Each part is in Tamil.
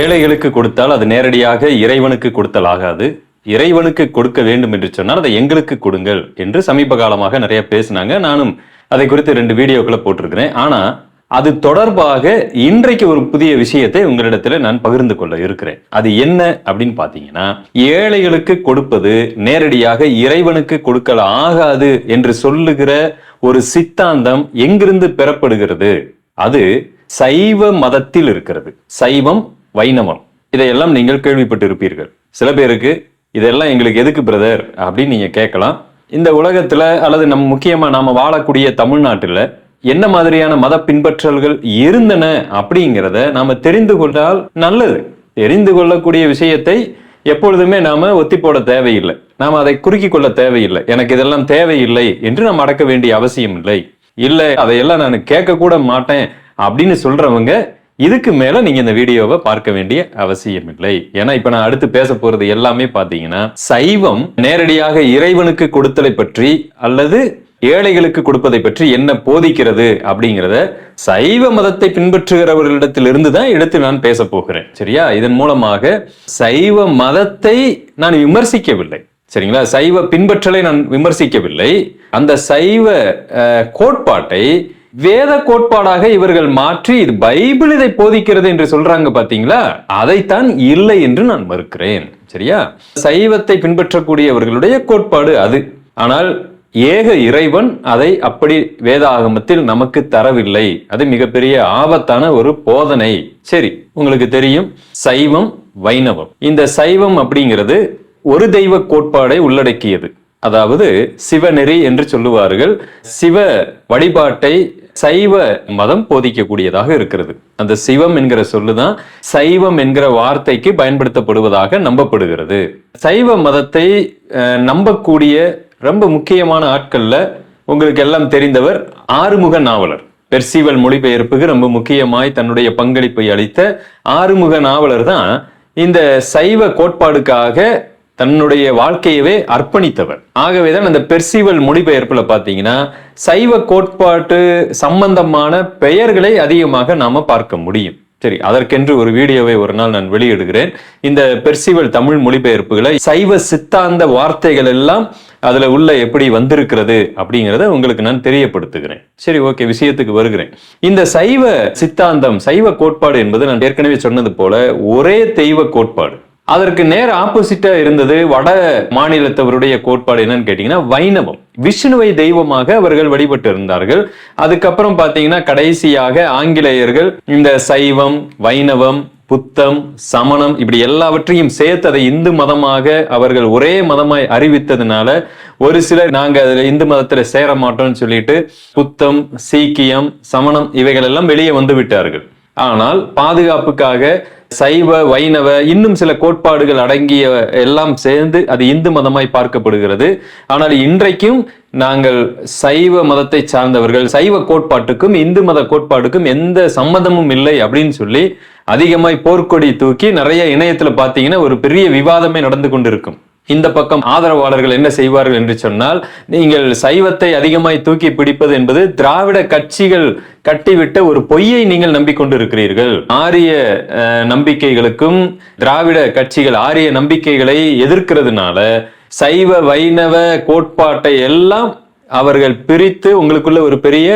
ஏழைகளுக்கு கொடுத்தால் அது நேரடியாக இறைவனுக்கு கொடுத்தல் ஆகாது இறைவனுக்கு கொடுக்க வேண்டும் என்று சொன்னால் அதை எங்களுக்கு கொடுங்கள் என்று சமீப காலமாக நிறைய பேசினாங்க. நானும் அதை குறித்து ரெண்டு வீடியோக்களை போட்டிருக்கிறேன். ஆனா அது தொடர்பாக இன்றைக்கு ஒரு புதிய விஷயத்தை உங்களிடத்துல நான் பகிர்ந்து கொள்ள இருக்கிறேன். அது என்ன அப்படின்னு பாத்தீங்கன்னா ஏழைகளுக்கு கொடுப்பது நேரடியாக இறைவனுக்கு கொடுக்கல் ஆகாது என்று சொல்லுகிற ஒரு சித்தாந்தம் எங்கிருந்து பெறப்படுகிறது? அது சைவ மதத்தில் இருக்கிறது. சைவம் வைணவம். இதையெல்லாம் நீங்கள் கேள்விப்பட்டிருப்பீர்கள். சில பேருக்கு இதெல்லாம் எங்களுக்கு எதுக்கு பிரதர் அப்படின்னு நீங்க கேட்கலாம். இந்த உலகத்துல அல்லது நம் முக்கியமா நாம வாழக்கூடிய தமிழ்நாட்டில் என்ன மாதிரியான மத பின்பற்றல்கள் இருந்தன அப்படிங்கிறத நாம தெரிந்து கொண்டால் நல்லது. தெரிந்து கொள்ளக்கூடிய விஷயத்தை எப்பொழுதுமே நாம ஒத்தி போட தேவையில்லை. நாம அதை குறுக்கி கொள்ள தேவையில்லை. எனக்கு இதெல்லாம் தேவையில்லை என்று நாம் அடக்க வேண்டிய அவசியம் இல்லை. இல்லை அதையெல்லாம் நான் கேட்க கூட மாட்டேன் அப்படின்னு சொல்றவங்க இதுக்கு மேல நீங்க இந்த வீடியோவை பார்க்க வேண்டிய அவசியம் இல்லை ஏன்னா இப்ப நான் அடுத்து பேச போறது எல்லாமே பாத்தீங்கன்னா சைவம் நேரடியாக இறைவனுக்கு கொடுத்தலை பற்றி அல்லது ஏழைகளுக்கு கொடுப்பதை பற்றி என்ன போதிக்கிறது அப்படிங்கிறத சைவ மதத்தை பின்பற்றுகிறவர்களிடத்திலிருந்து தான் எடுத்து நான் பேச போகிறேன். சரியா? இதன் மூலமாக சைவ மதத்தை நான் விமர்சிக்கவில்லை. சரிங்களா? சைவ பின்பற்றலை நான் விமர்சிக்கவில்லை. அந்த சைவ கோட்பாட்டை வேத கோட்பாடாக இவர்கள் மாற்றி இது பைபிள் இதை போதிக்கிறது என்று சொல்றாங்க பாத்தீங்களா? அதைத்தான் இல்லை என்று நான் மறுக்கிறேன். சரியா? சைவத்தை பின்பற்றக்கூடியவர்களுடைய கோட்பாடு அது. ஆனால் ஏக இறைவன் அதை அப்படி வேதாகமத்தில் நமக்கு தரவில்லை. அது மிகப்பெரிய ஆபத்தான ஒரு போதனை. சரி உங்களுக்கு தெரியும். சைவம் வைணவம். இந்த சைவம் அப்படிங்கிறது ஒரு தெய்வ கோட்பாடை உள்ளடக்கியது. அதாவது சிவநெறி என்று சொல்லுவார்கள். சிவ வழிபாட்டை சைவ மதம் போதிக்கக்கூடியதாக இருக்கிறது. அந்த சிவம் என்கிற சொல்லுதான் சைவம் என்கிற வார்த்தைக்கு பயன்படுத்தப்படுவதாக நம்பப்படுகிறது. சைவ மதத்தை நம்பக்கூடிய ரொம்ப முக்கியமான ஆட்கள்ல உங்களுக்கு எல்லாம் தெரிந்தவர் ஆறுமுக நாவலர். பெர்சிவல் மொழிபெயர்ப்புக்கு ரொம்ப முக்கியமாய் தன்னுடைய பங்களிப்பை அளித்த ஆறுமுக நாவலர் தான் இந்த சைவ கோட்பாடுக்காக தன்னுடைய வாழ்க்கையவே அர்ப்பணித்தவர் ஆகவேதான் அந்த பெர்சிவல் மொழிபெயர்ப்புல பாத்தீங்கன்னா சைவ கோட்பாட்டு சம்பந்தமான பெயர்களை அதிகமாக நாம பார்க்க முடியும். சரி அதற்கென்று ஒரு வீடியோவை ஒரு நாள் நான் வெளியிடுகிறேன். இந்த பெர்சிவல் தமிழ் மொழிபெயர்ப்புகளை சைவ சித்தாந்த வார்த்தைகள் எல்லாம் அதுல உள்ள எப்படி வந்திருக்கிறது அப்படிங்கிறத உங்களுக்கு நான் தெரியப்படுத்துகிறேன். சரி ஓகே விஷயத்துக்கு வருகிறேன். இந்த சைவ சித்தாந்தம் சைவ கோட்பாடு என்பது நான் ஏற்கனவே சொன்னது போல ஒரே தெய்வ கோட்பாடு. அதற்கு நேர் ஆப்போசிட்டா இருந்தது வட மாநிலத்தவருடைய கோட்பாடு என்னன்னு கேட்டீங்கன்னா வைணவம். விஷ்ணுவை தெய்வமாக அவர்கள் வழிபட்டு இருந்தார்கள் அதுக்கப்புறம் பாத்தீங்கன்னா கடைசியாக ஆங்கிலேயர்கள் இந்த சைவம் வைணவம் புத்தம் சமணம் இப்படி எல்லாவற்றையும் சேர்த்து அதை இந்து மதமாக அவர்கள் ஒரே மதமாய் அறிவித்ததுனால ஒரு சிலர் நாங்க அதுல இந்து மதத்துல சேர மாட்டோம்னு சொல்லிட்டு புத்தம் சீக்கியம் சமணம் இவைகள் எல்லாம் வெளியே வந்து விட்டார்கள். ஆனால் பாதுகாப்புக்காக சைவ வைணவ இன்னும் சில கோட்பாடுகள் அடங்கிய எல்லாம் சேர்ந்து அது இந்து மதமாய் பார்க்கப்படுகிறது. ஆனால் இன்றைக்கும் நாங்கள் சைவ மதத்தை சார்ந்தவர்கள் சைவ கோட்பாட்டுக்கும் இந்து மத கோட்பாட்டுக்கும் எந்த சம்மதமும் இல்லை அப்படின்னு சொல்லி அதிகமாய் போர்க்கொடி தூக்கி நிறைய இணையத்துல பாத்தீங்கன்னா ஒரு பெரிய விவாதமே நடந்து கொண்டிருக்கும். இந்த பக்கம் ஆதரவாளர்கள் என்ன செய்வார்கள் என்று சொன்னால் நீங்கள் சைவத்தை அதிகமாய் தூக்கி பிடிப்பது என்பது திராவிட கட்சிகள் கட்டிவிட்ட ஒரு பொய்யை நீங்கள் நம்பிக்கொண்டிருக்கிறீர்கள். ஆரிய நம்பிக்கைகளுக்கும் திராவிட கட்சிகள் ஆரிய நம்பிக்கைகளை எதிர்க்கிறதுனால சைவ வைணவ கோட்பாட்டை எல்லாம் அவர்கள் பிரித்து உங்களுக்குள்ள ஒரு பெரிய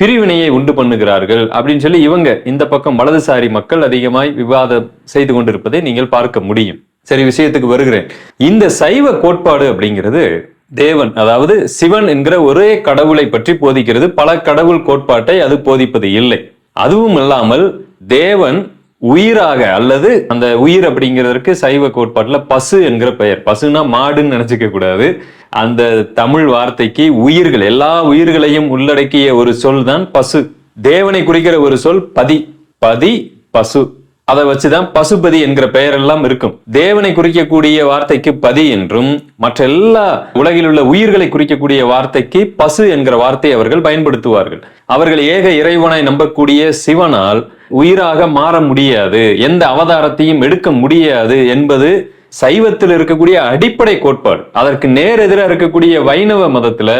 பிரிவினையை உண்டு பண்ணுகிறார்கள் அப்படின்னு சொல்லி இவங்க இந்த பக்கம் வலதுசாரி மக்கள் அதிகமாய் விவாதம் செய்து கொண்டிருப்பதை நீங்கள் பார்க்க முடியும். சரி விஷயத்துக்கு வருகிறேன். இந்த சைவ கோட்பாடு அப்படிங்கிறது தேவன் அதாவது சிவன் என்கிற ஒரே கடவுளை பற்றி போதிக்கிறது. பல கடவுள் கோட்பாட்டை அது போதிப்பது இல்லை. அதுவும் இல்லாமல் தேவன் உயிராக அல்லது அந்த உயிர் அப்படிங்கிறதற்கு சைவ கோட்பாட்டில் பசு என்கிற பெயர். பசுனா மாடுன்னு நினைச்சுக்க கூடாது. அந்த தமிழ் வார்த்தைக்கு உயிர்கள் எல்லா உயிர்களையும் உள்ளடக்கிய ஒரு சொல் தான் பசு. தேவனை குறிக்கிற ஒரு சொல் பதி. பதி பசு. அதை வச்சுதான் பசுபதி என்கிற பெயரெல்லாம் இருக்கும். தேவனை குறிக்கக்கூடிய வார்த்தைக்கு பதி என்றும் மற்ற எல்லா உலகில் உள்ள உயிர்களை குறிக்கக்கூடிய வார்த்தைக்கு பசு என்கிற வார்த்தையை அவர்கள் பயன்படுத்துவார்கள். அவர்கள் ஏக இறைவனை நம்பக்கூடிய சிவனால் உயிராக மாற முடியாது. எந்த அவதாரத்தையும் எடுக்க முடியாது என்பது சைவத்தில் இருக்கக்கூடிய அடிப்படை கோட்பாடு. அதற்கு நேர் எதிராக இருக்கக்கூடிய வைணவ மதத்துல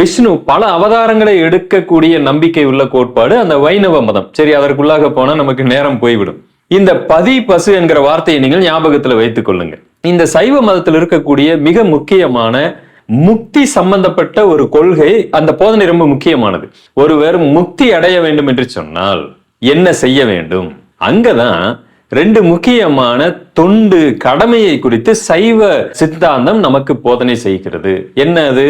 விஷ்ணு பல அவதாரங்களை எடுக்கக்கூடிய நம்பிக்கை உள்ள கோட்பாடு அந்த வைணவ மதம். சரி அதற்குள்ளாக போனா நமக்கு நேரம் போய்விடும். இந்த பதி பசு என்கிற வார்த்தையை நீங்கள் ஞாபகத்துல வைத்துக் கொள்ளுங்க இந்த சைவ மதத்தில் இருக்கக்கூடிய மிக முக்கியமான முக்தி சம்பந்தப்பட்ட ஒரு கொள்கை அந்த போதனை ரொம்ப முக்கியமானது. ஒருவர் முக்தி அடைய வேண்டும் என்று சொன்னால் என்ன செய்ய வேண்டும்? அங்கதான் ரெண்டு முக்கியமான தொண்டு கடமையை குறித்து சைவ சித்தாந்தம் நமக்கு போதனை செய்கிறது. என்ன அது?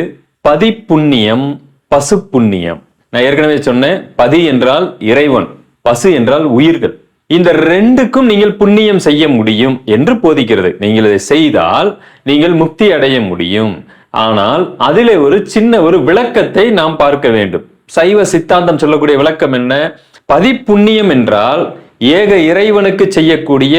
பதிப்புண்ணியம் பசுப்புண்ணியம் பசு புண்ணியம். நான் ஏற்கனவே சொன்னேன் பதி என்றால் இறைவன் பசு என்றால் உயிர்கள். இந்த ரெண்டுக்கும் நீங்கள் புண்ணியம் செய்ய முடியும் என்று போதிக்கிறது. நீங்கள் இதை செய்தால் நீங்கள் முக்தி அடைய முடியும். ஆனால் அதிலே ஒரு சின்ன ஒரு விளக்கத்தை நாம் பார்க்க வேண்டும். சைவ சித்தாந்தம் சொல்லக்கூடிய விளக்கம் என்ன? பதிப்புண்ணியம் என்றால் ஏக இறைவனுக்கு செய்யக்கூடிய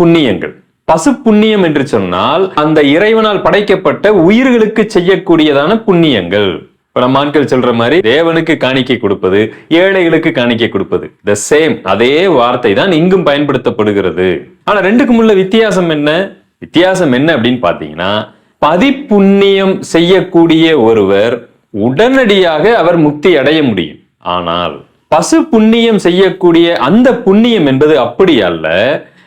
புண்ணியங்கள். பசு புண்ணியம் என்று சொன்னால் அந்த இறைவனால் படைக்கப்பட்ட உயிர்களுக்கு செய்யக்கூடியதான புண்ணியங்கள். இப்ப நம்ம சொல்ற மாதிரி தேவனுக்கு காணிக்கை கொடுப்பது ஏழைகளுக்கு காணிக்கை கொடுப்பது. த சேம் அதே வார்த்தை தான் இங்கும் பயன்படுத்தப்படுகிறது. ஆனா ரெண்டுக்கும் உள்ள வித்தியாசம் என்ன? வித்தியாசம் என்ன அப்படின்னு பாத்தீங்கன்னா பதிப்புண்ணியம் செய்யக்கூடிய ஒருவர் உடனடியாக அவர் முக்தி அடைய முடியும். ஆனால் பசு புண்ணியம் செய்யக்கூடிய அந்த புண்ணியம் என்பது அப்படி அல்ல.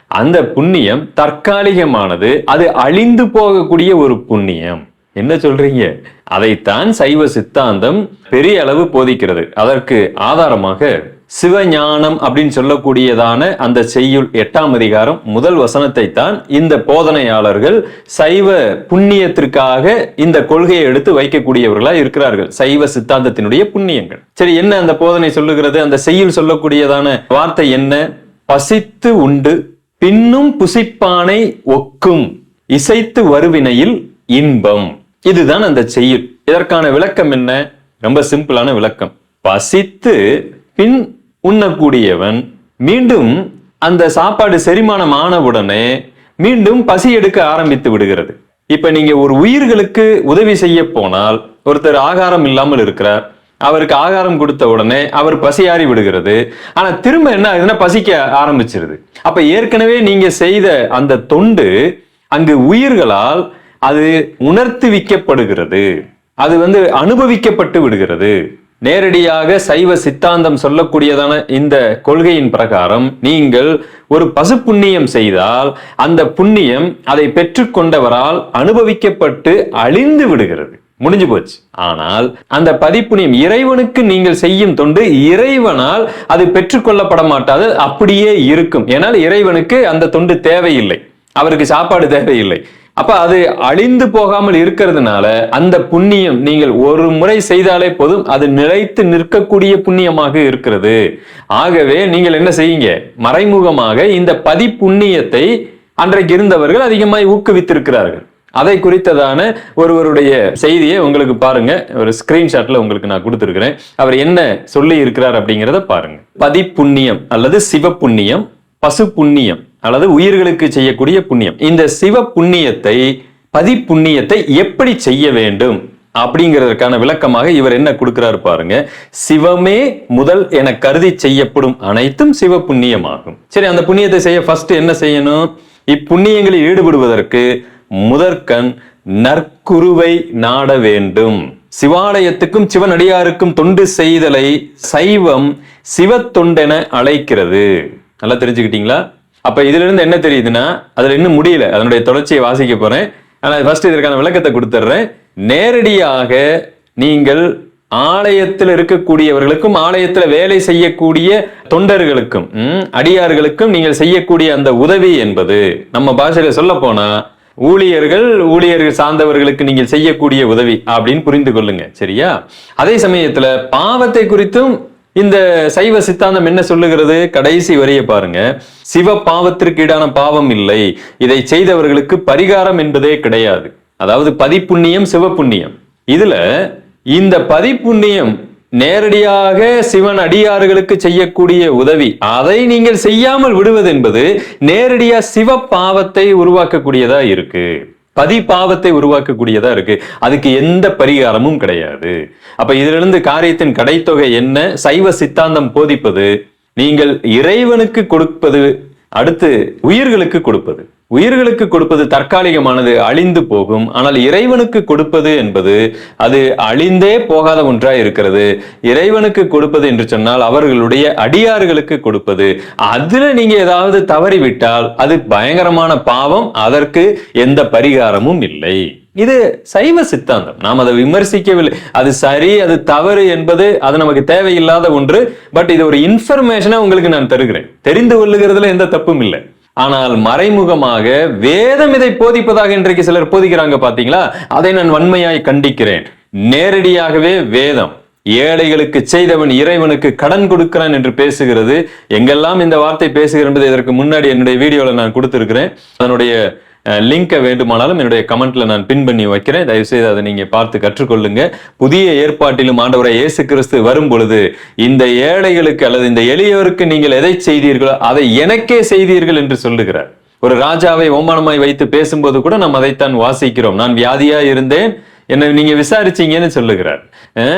அந்த புண்ணியம் தற்காலிகமானது அது அழிந்து போகக்கூடிய ஒரு புண்ணியம். என்ன சொல்றீங்க? அதைத்தான் சைவ சித்தாந்தம் பெரிய அளவு போதிக்கிறது. அதற்கு ஆதாரமாக சிவஞானம் அப்படின்னு சொல்லக்கூடியதான அந்த செய்யுள் எட்டாம் அதிகாரம் முதல் வசனத்தை தான் இந்த போதனையாளர்கள் சைவ புண்ணியத்திற்காக இந்த கொள்கையை எடுத்து வைக்கக்கூடியவர்களா இருக்கிறார்கள். சைவ சித்தாந்தத்தினுடைய புண்ணியங்கள். சரி என்ன அந்த போதனை சொல்லுகிறது? அந்த செய்யுள் சொல்லக்கூடியதான வார்த்தை என்ன? பசித்து உண்டு பின்னும் புசிப்பானை ஒக்கும் இசைத்து வருவினையில் இன்பம். இதுதான் அந்த செய்யுள். இதற்கான விளக்கம் என்ன? ரொம்ப சிம்பிளான விளக்கம். பசித்து பின் உண்ணக்கூடியவன் மீண்டும் அந்த சாப்பாடு செரிமானம் ஆனவுடனே மீண்டும் பசி எடுக்க ஆரம்பித்து விடுகிறது. இப்ப நீங்க ஒரு உயிர்களுக்கு உதவி செய்ய போனால் ஒருத்தர் ஆகாரம் இல்லாமல் இருக்கிறார். அவருக்கு ஆகாரம் கொடுத்த உடனே அவர் பசியாறி விடுகிறது. ஆனா திரும்ப என்ன ஆகுதுன்னா பசிக்க ஆரம்பிச்சிருது. அப்ப ஏற்கனவே நீங்க செய்த அந்த தொண்டு அங்கு உயிர்களால் அது உணர்த்துவிக்கப்படுகிறது. அது வந்து அனுபவிக்கப்பட்டு விடுகிறது. நேரடியாக சைவ சித்தாந்தம் சொல்லக்கூடியதான இந்த கொள்கையின் பிரகாரம் நீங்கள் ஒரு பசு புண்ணியம் செய்தால் அந்த புண்ணியம் அதை பெற்றுக்கொண்டவரால் அனுபவிக்கப்பட்டு அழிந்து விடுகிறது. முடிஞ்சு போச்சு. ஆனால் அந்த பதிப்புண்ணியம் இறைவனுக்கு நீங்கள் செய்யும் தொண்டு இறைவனால் அது பெற்றுக்கொள்ளப்பட மாட்டாது அப்படியே இருக்கும். ஏனால் இறைவனுக்கு அந்த தொண்டு தேவையில்லை. அவருக்கு சாப்பாடு தேவையில்லை. அப்ப அது அழிந்து போகாமல் இருக்கிறதுனால அந்த புண்ணியம் நீங்கள் ஒரு முறை செய்தாலே போதும் அது நிலைத்து நிற்கக்கூடிய புண்ணியமாக இருக்கிறது. ஆகவே நீங்கள் என்ன செய்யுங்க? மறைமுகமாக இந்த பதி புண்ணியத்தை அன்றைக்கு இருந்தவர்கள் அதிகமாய் ஊக்குவித்திருக்கிறார்கள். அதை குறித்ததான ஒருவருடைய செய்தியை உங்களுக்கு பாருங்க. ஒரு ஸ்கிரீன்ஷாட்ல உங்களுக்கு நான் கொடுத்துருக்கிறேன். அவர் என்ன சொல்லி இருக்கிறார் அப்படிங்கிறத பாருங்க. பதிப்புண்ணியம் அல்லது சிவ புண்ணியம் பசு புண்ணியம் அல்லது உயிர்களுக்கு செய்யக்கூடிய புண்ணியம். இந்த சிவ புண்ணியத்தை பதிப்புண்ணியத்தை எப்படி செய்ய வேண்டும் அப்படிங்கிறதுக்கான விளக்கமாக இவர் என்ன கொடுக்கிறாரு பாருங்க. சிவமே முதல் என கருதி செய்யப்படும் அனைத்தும் சிவ புண்ணியமாகும். சரி அந்த புண்ணியத்தை செய்ய ஃபர்ஸ்ட் என்ன செய்யணும்? இப்புண்ணியங்களில் ஈடுபடுவதற்கு முதற்கண் நற்குருவை நாட வேண்டும். சிவாலயத்துக்கும் சிவனடியாருக்கும் தொண்டு செய்தலை சைவம் சிவத்தொண்டென அழைக்கிறது. நல்லா தெரிஞ்சுக்கிட்டீங்களா? அப்ப இதுல இருந்து என்ன தெரியுதுன்னா அதுல இன்னும் முடியல. அதனுடைய தொடர்ச்சியை வாசிக்க போறேன். ஆனா ஃபர்ஸ்ட் இதற்கான விளக்கத்தை கொடுத்துட்றேன் நேரடியாக நீங்கள் ஆலயத்தில் இருக்கக்கூடியவர்களுக்கும் ஆலயத்தில் வேலை செய்யக்கூடிய தொண்டர்களுக்கும் ம், அடியார்களுக்கும் நீங்கள் செய்யக்கூடிய அந்த உதவி என்பது நம்ம பாஷையில சொல்ல போனா ஊழியர்கள் ஊழியர்கள் சார்ந்தவர்களுக்கு நீங்கள் செய்யக்கூடிய உதவி அப்படின்னு புரிந்து கொள்ளுங்க. சரியா? அதே சமயத்துல பாவத்தை குறித்தும் இந்த சைவ சித்தாந்தம் என்ன சொல்லுகிறது? கடைசி வரிய பாருங்க. சிவ பாவத்திற்கு ஈடான பாவம் இல்லை. இதை செய்தவர்களுக்கு பரிகாரம் என்பதே கிடையாது. அதாவது பதிப்புண்ணியம் சிவப்புண்ணியம். இதுல இந்த பதிப்புண்ணியம் நேரடியாக சிவன் அடியார்களுக்கு செய்யக்கூடிய உதவி. அதை நீங்கள் செய்யாமல் விடுவது என்பது நேரடியா சிவ பாவத்தை உருவாக்கக்கூடியதா இருக்கு. பதி பாவத்தை உருவாக்கக்கூடியதா இருக்கு. அதுக்கு எந்த பரிகாரமும் கிடையாது. அப்ப இதுல இருந்து காரியத்தின் கடைத்தொகை என்ன? சைவ சித்தாந்தம் போதிப்பது நீங்கள் இறைவனுக்கு கொடுப்பது அடுத்து உயிர்களுக்கு கொடுப்பது. உயிர்களுக்கு கொடுப்பது தற்காலிகமானது அழிந்து போகும். ஆனால் இறைவனுக்கு கொடுப்பது என்பது அது அழிந்தே போகாத ஒன்றாய் இருக்கிறது. இறைவனுக்கு கொடுப்பது என்று சொன்னால் அவர்களுடைய அடியார்களுக்கு கொடுப்பது. அதுல நீங்க ஏதாவது தவறிவிட்டால் அது பயங்கரமான பாவம் அதற்கு எந்த பரிகாரமும் இல்லை. இது சைவ சித்தாந்தம். நாம் அதை விமர்சிக்கவில்லை. அது சரி அது தவறு என்பது அது நமக்கு தேவையில்லாத ஒன்று. பட் இது ஒரு இன்ஃபர்மேஷனை உங்களுக்கு நான் தருகிறேன். தெரிந்து கொள்ளுகிறதுல எந்த தப்பும் இல்லை. ஆனால் மறைமுகமாக வேதம் இதை போதிப்பதாக இன்றைக்கு சிலர் போதிக்கிறாங்க பாத்தீங்களா? அதை நான் வன்மையாய் கண்டிக்கிறேன். நேரடியாகவே வேதம் ஏழைகளுக்கு செய்தவன் இறைவனுக்கு கடன் கொடுக்கிறான் என்று பேசுகிறது. எங்கெல்லாம் இந்த வார்த்தை பேசுகிறது என்பது இதற்கு முன்னாடி என்னுடைய வீடியோவில் நான் கொடுத்திருக்கிறேன். அதனுடைய லிங்கை வேண்டுமானாலும் என்னுடைய கமெண்ட்ல நான் பின் பண்ணி வைக்கிறேன். தயவு செய்து அதை நீங்க பார்த்து கற்றுக்கொள்ளுங்க. புதிய ஏற்பாட்டிலும் ஆண்டவரை இயேசு கிறிஸ்து வரும் பொழுது இந்த ஏழைகளுக்கு அல்லது இந்த எளியவருக்கு நீங்கள் எதை செய்தீர்களோ அதை எனக்கே செய்தீர்கள் என்று சொல்லுகிறார். ஒரு ராஜாவை ஓமானமாய் வைத்து பேசும்போது கூட நாம் அதைத்தான் வாசிக்கிறோம். நான் வியாதியா இருந்தேன் என்னை நீங்க விசாரிச்சீங்கன்னு சொல்லுகிறார்.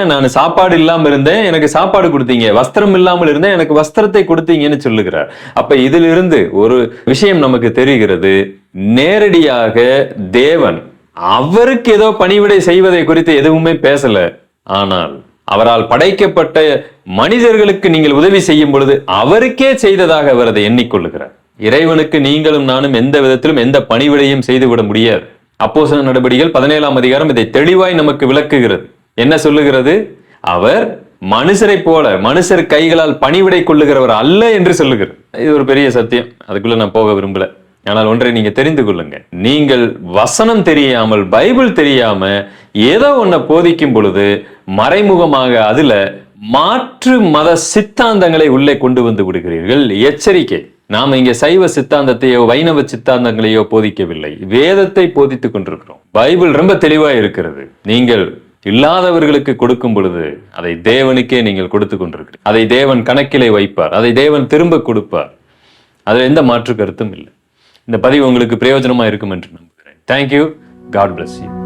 நான் சாப்பாடு இல்லாமல் இருந்தேன் எனக்கு சாப்பாடு கொடுத்தீங்க. வஸ்திரம் இல்லாமல் இருந்தேன் எனக்கு வஸ்திரத்தை கொடுத்தீங்கன்னு சொல்லுகிறார். அப்ப இதிலிருந்து ஒரு விஷயம் நமக்கு தெரிகிறது. நேரடியாக தேவன் அவருக்கு ஏதோ பணிவிடை செய்வதை குறித்து எதுவுமே பேசல. ஆனால் அவரால் படைக்கப்பட்ட மனிதர்களுக்கு நீங்கள் உதவி செய்யும் பொழுது அவருக்கே செய்ததாக அவர் அதை எண்ணிக்கொள்ளுகிறார். இறைவனுக்கு நீங்களும் நானும் எந்த விதத்திலும் எந்த பணிவிடையும் செய்துவிட முடியாது. அப்போசன நடவடிக்கைகள் பதினேழாம் அதிகாரம் இதை தெளிவாய் நமக்கு விளக்குகிறது. என்ன சொல்லுகிறது? அவர் மனுஷரை போல மனுஷர் கைகளால் பணிவிடை கொள்ளுகிறவர் அல்ல என்று சொல்லுகிறார். இது ஒரு பெரிய சத்தியம். அதுக்குள்ள நான் போக விரும்பல. ஆனால் ஒன்றை நீங்க தெரிந்து கொள்ளுங்க. நீங்கள் வசனம் தெரியாமல் பைபிள் தெரியாம ஏதோ ஒன்ன போதிக்கும் பொழுது மறைமுகமாக அதுல மாற்று மத சித்தாந்தங்களை உள்ளே கொண்டு வந்து விடுகிறீர்கள். எச்சரிக்கை. நாம இங்க சைவ சித்தாந்தத்தையோ வைணவ சித்தாந்தங்களையோ போதிக்கவில்லை. வேதத்தை போதித்துக் கொண்டிருக்கிறோம். பைபிள் ரொம்ப தெளிவா இருக்கிறது. நீங்கள் இல்லாதவர்களுக்கு கொடுக்கும் பொழுது அதை தேவனுக்கே நீங்கள் கொடுத்து கொண்டிருக்கிறீர்கள். அதை தேவன் கணக்கிலே வைப்பார். அதை தேவன் திரும்ப கொடுப்பார். அதுல எந்த மாற்று கருத்தும் இல்லை. இந்த பதிவு உங்களுக்கு பிரயோஜனமா இருக்கும் என்று நம்புகிறேன். Thank you God bless you